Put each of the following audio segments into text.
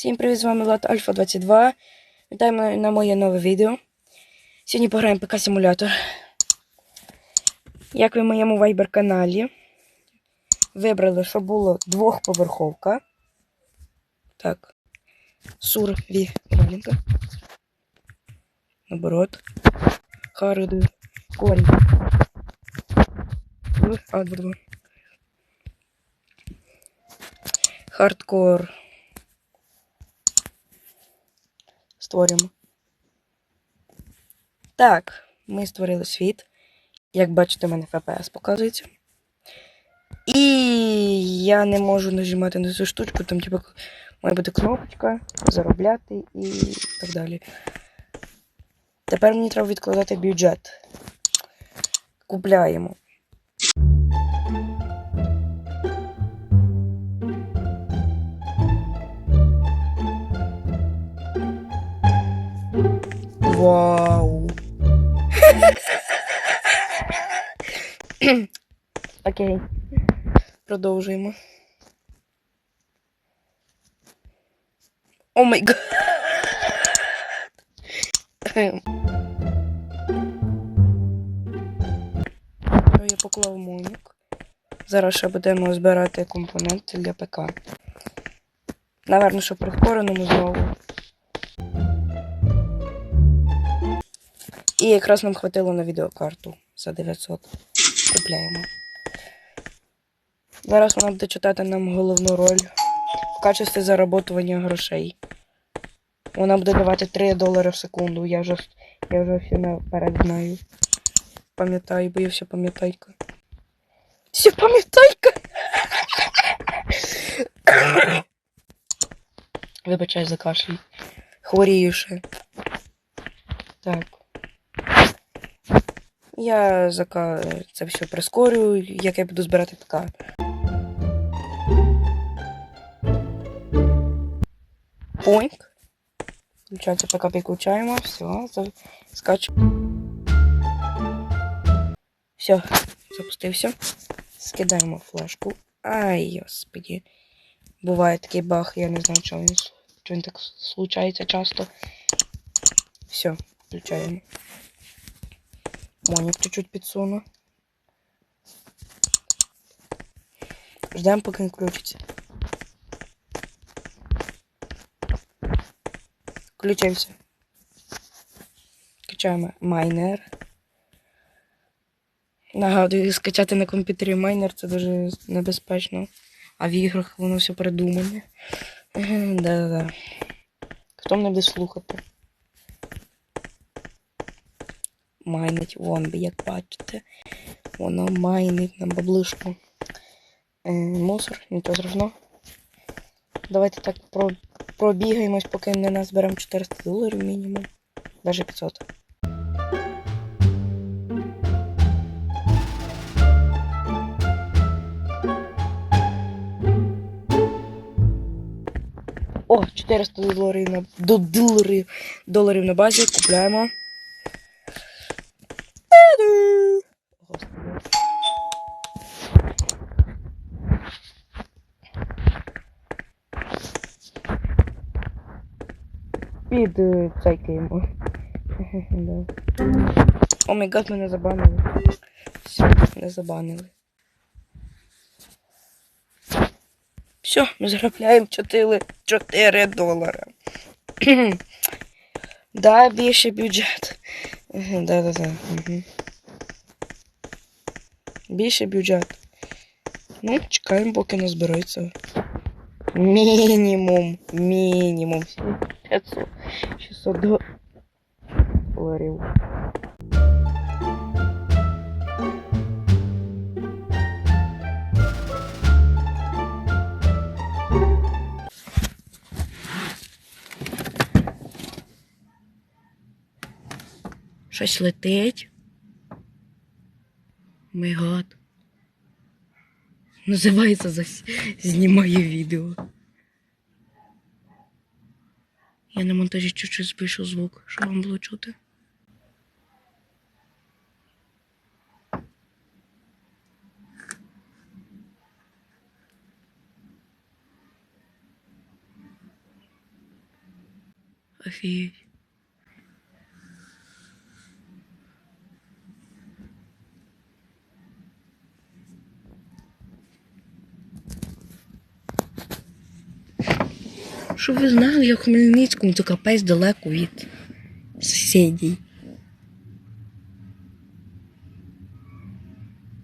Всім привіт, з вами Влад Альфа 22. Вітаємо на моє нове відео. Сьогодні пограємо ПК симулятор. Як ви в моєму Viber каналі вибрали, щоб було двохповерховка. Так. Сур Ві маленька. Наоборот. Харду. Корінь. А, два. Хардкор. Створюємо. Так, ми створили світ. Як бачите, у мене FPS показується. І я не можу нажимати на цю штучку, там, типу, має бути кнопочка, заробляти і так далі. Тепер мені треба відкладати бюджет. Купляємо. Вау. Окей. Продовжуємо. О май гад. Я поклав моник. Зараз ще будемо збирати компоненти для ПК. Наверно, що прискореному знову. І якраз нам хватило на відеокарту за 900. Купляємо. Зараз вона буде читати нам головну роль в качестві зароботування грошей. Вона буде давати 3 долари в секунду. Я вже, я вже все наперед знаю. Пам'ятаю, бо я все пам'ятайка. Все пам'ятайка! Вибачай за кашель. Хворію ще. Так. Я зака це все прискорю, як я буду збирати ПК. Поінк. Включається ПК підключаємо. Все, скачу. Все, запустився. Скидаємо флешку. Ай, господи. Буває такий баг, я не знаю, чого він, чого він так случається часто. Все, включаємо. Моник чуть-чуть підсуну. Ждемо, поки він включиться. Включився. Качаємо майнер. Нагадую, скачати на комп'ютері майнер це дуже небезпечно. А в іграх воно все придумане. Да-да-да. Хто мене буде слухати? Майнить вон, як бачите. Воно майнить на баблишку. Е, мусор, нічого страшного. Давайте так про, пробігаємось, поки не назберемо 400 доларів мінімум. Навіть 500. О, 400 доларів на до доларів, доларів на базі. Купляємо. Господи. Е, цейкаємо. да. О май гад, мене забанили. Все, не забанили. Все, ми заробляємо 4, 4 долара. да, більше бюджет. Да-да-да. Угу. Більше бюджет. Ну, чекаємо, поки збереться. Мінімум. Мінімум. 500. 600 до- доларів. Щось летить. Май гад. Називається знімає відео. Я на монтажі чуть-чуть збільшу звук, щоб вам було чути. Офігеть. Щоб ви знали, я в Хмельницькому це капець далеко від сусідів.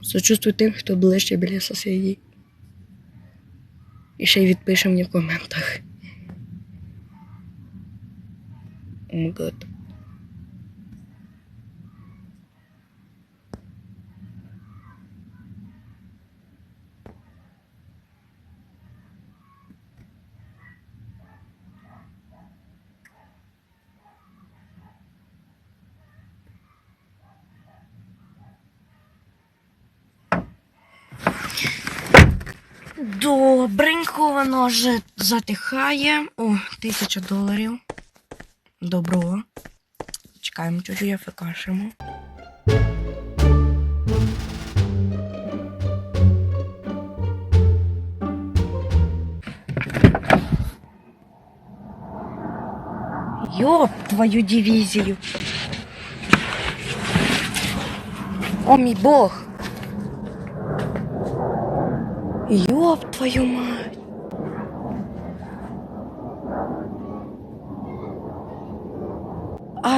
Сочувствую тим, хто ближче біля сусідів. І ще й відпише мені в коментах. Oh my гад. Воно вже затихає. О, тисяча доларів. Добро. Чекаємо, чуть я фекашимо. Йоп, твою дивізію. О, мій бог. Ёб твою мать.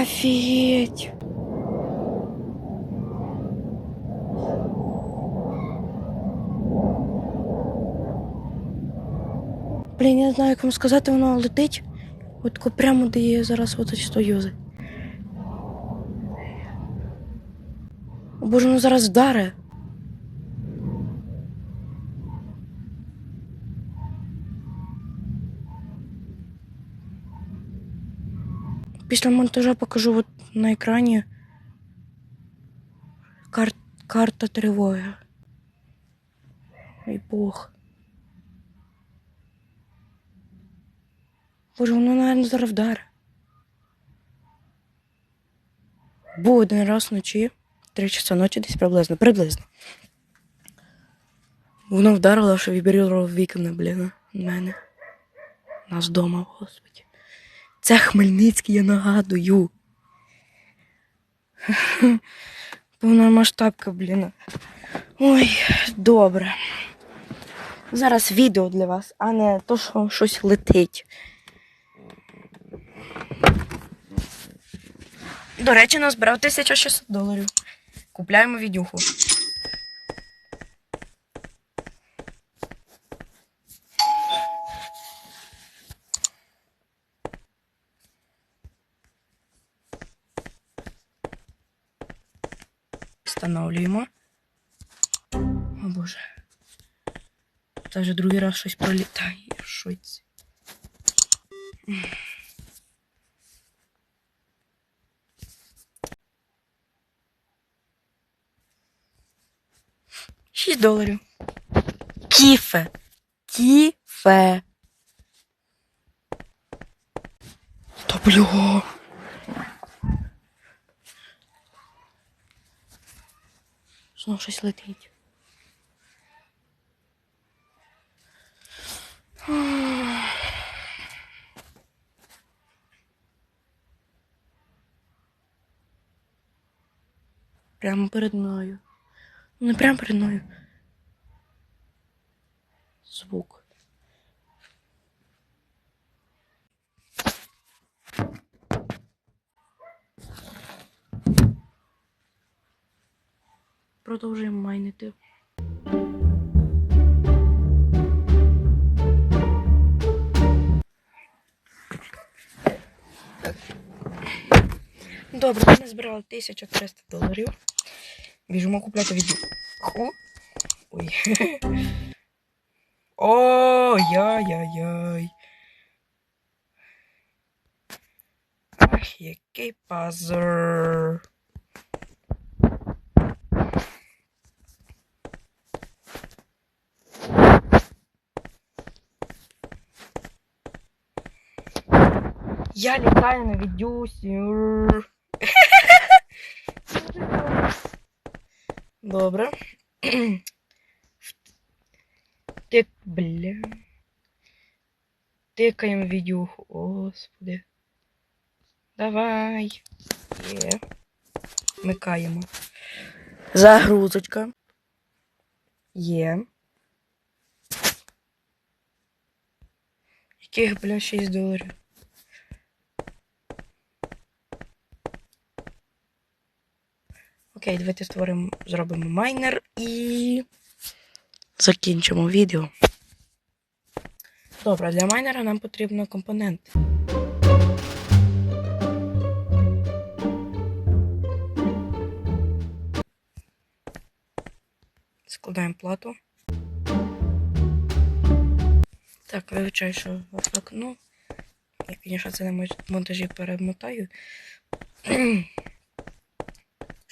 Офигеть. Блін, я не знаю, як вам сказати, воно летить. От прямо де я зараз от стою. Боже, воно зараз вдаре. Після монтажа покажу от на екрані кар... карта тривоги. Ой Бог. Боже, воно, наверное, зараз вдаре. Був один раз вночі, три часа ночі десь приблизно, приблизно. Воно вдарило, що вибірило вікна, блін, в мене. Нас вдома, господи. Це Хмельницький, я нагадую. Повномасштабка, блін. Ой, добре. Зараз відео для вас, а не то, що щось летить. До речі, назбирав 1600 доларів. Купляємо відюху. Встановлюємо. О боже. Це вже другий раз щось пролітає. Це? Шість доларів. Кіфе. Кіфе. Та бля. Знов щось летить. Прямо перед мною. Ну, Не прямо перед мною. Звук. Продовжуємо майнити. Добре, ми назбирали 1300 доларів. Біжимо купляти відео. Ху. Ой. Ой-яй-яй-яй. Ах, який пазр. Я літаю на відюсі. Добре. Тик, бля. Тикаємо відюху. Господи. Давай. Є. Вмикаємо. Загрузочка. Є. Яких, бля, 6 доларів? Окей, давайте створимо, зробимо майнер і закінчимо відео. Добре, для майнера нам потрібно компоненти. Складаємо плату. Так, вибачаю, що окно. Я, звісно, це на монтажі перемотаю.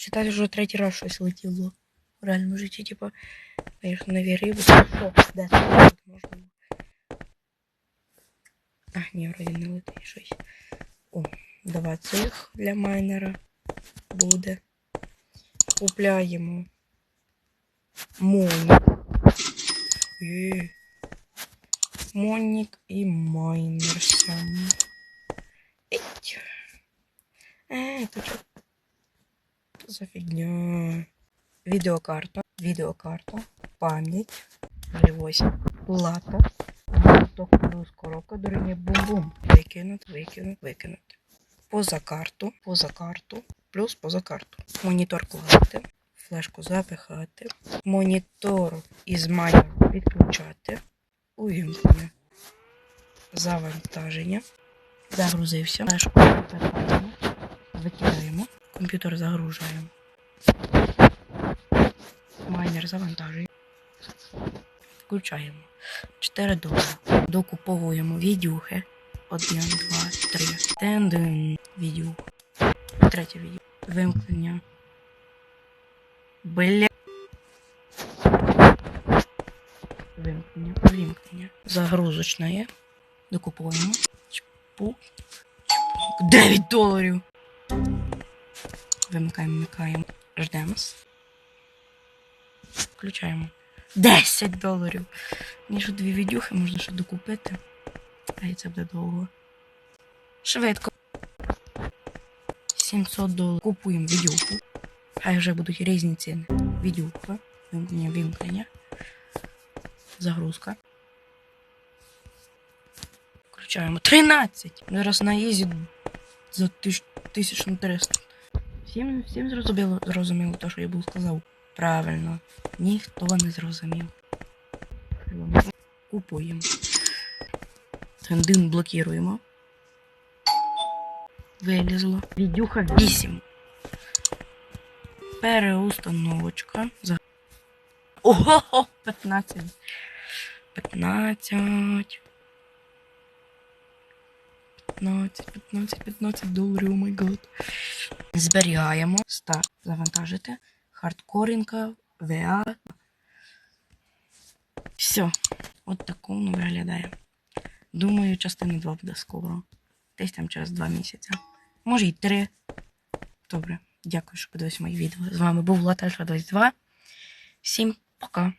Считаю, що третій раз щось летіло в реальному житті, типа, звісно, нові риби. О, де це тут можна? було? А, ні, вроді не летить щось. О, два цих для майнера буде. Купляємо Монік. Е. Монік і майнер сам. Еть. Е, то що? Що за фігня? Відеокарта. Відеокарта. Пам'ять. Плата. Моток плюс коробка дорівнює бум-бум. Викинуть, викинуть, викинути. Поза карту. Поза карту. Плюс поза карту. Монітор класти. Флешку запихати. Монітор із майнером відключати. Увімкнення. Завантаження. Загрузився. Флешку запихаємо. Викидаємо. Комп'ютер загружаємо. Майнер завантажує. Включаємо. 4 долари. Докуповуємо відюхи. 1, 2, 3. Тенден. Відюх. Третє відео. Вимкнення. Бля. Вимкнення. Вимкнення. Загрузочна є. Докуповуємо. Чпук. 9 доларів. Вимикаємо, вмикаємо. Ждемо. Включаємо. 10 доларів. Мені ж дві відюхи можна ще докупити. А і це буде довго. Швидко. 700 доларів. Купуємо відюху. Хай вже будуть різні ціни. Відюха. Вимкнення, вимкнення. Загрузка. Включаємо. 13! Зараз на ізі за 1300. Всім, всім зрозуміло, зрозуміло те, що я був сказав. Правильно. Ніхто не зрозумів. Купуємо. Тендин блокуємо. Вилізло. Відюха 8. Переустановочка. Ого, 15. 15. 15, 15, 15 доларів, о май гад. Зберігаємо. Старт. Завантажити. Хардкорінка, VA. Все. От так воно виглядає. Думаю, частина 2 буде скоро. Десь там через 2 місяці. Може й 3. Добре. Дякую, що подивилися мої відео. З вами був Латальфа 22. Всім пока.